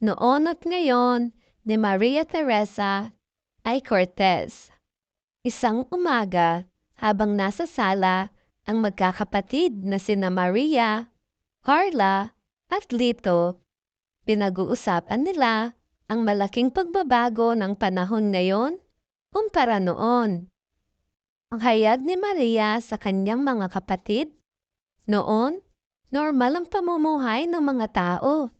noon at ngayon ni Maria Teresa ay Cortez. Isang umaga, habang nasa sala, ang magkakapatid na sina Maria, Carla, at Lito, pinag-uusapan nila ang malaking pagbabago ng panahon ngayon kumpara noon. Ang hayag ni Maria sa kanyang mga kapatid, noon, normal ang pamumuhay ng mga tao.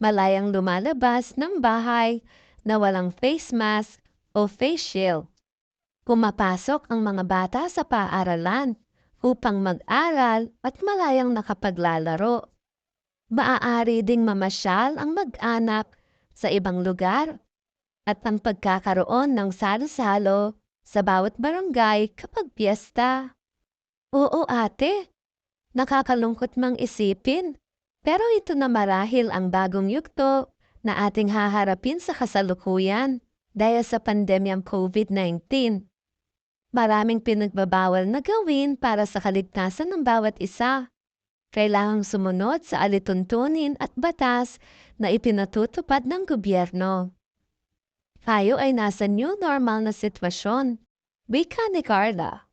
Malayang lumalabas ng bahay na walang face mask o face shield. Pumapasok ang mga bata sa paaralan upang mag-aral at malayang nakapaglalaro. Maaari ding mamasyal ang mag-anak sa ibang lugar at ang pagkakaroon ng salo-salo sa bawat barangay kapag piyesta. Oo ate, nakakalungkot mang isipin, pero ito na marahil ang bagong yugto na ating haharapin sa kasalukuyan dahil sa pandemyang COVID-19. Maraming pinagbabawal na gawin para sa kaligtasan ng bawat isa. Kailangang sumunod sa alituntunin at batas na ipinatutupad ng gobyerno. Tayo ay nasa new normal na sitwasyon. Wika ni Carla.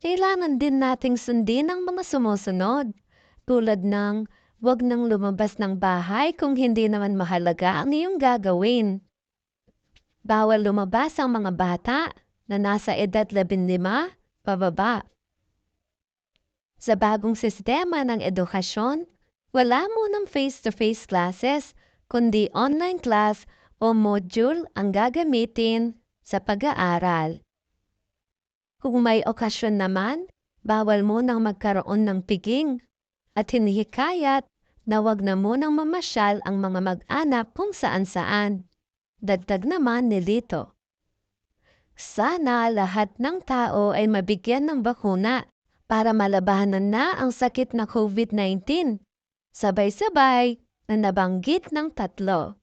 Kailangan din nating sundin ang mga sumusunod, tulad ng huwag nang lumabas ng bahay kung hindi naman mahalaga ang iyong gagawin. Bawal lumabas ang mga bata na nasa edad 15 pababa. Sa bagong sistema ng edukasyon, wala munang face-to-face classes, kundi online class o module ang gagamitin sa pag-aaral. Kung may okasyon naman, bawal mo nang magkaroon ng piging at hinihikayat na wag na munang mamasyal ang mga mag-anak kung saan-saan. Dagdag naman ni Lito. Sana lahat ng tao ay mabigyan ng bakuna para malabanan na ang sakit na COVID-19. Sabay-sabay na nabanggit ng tatlo.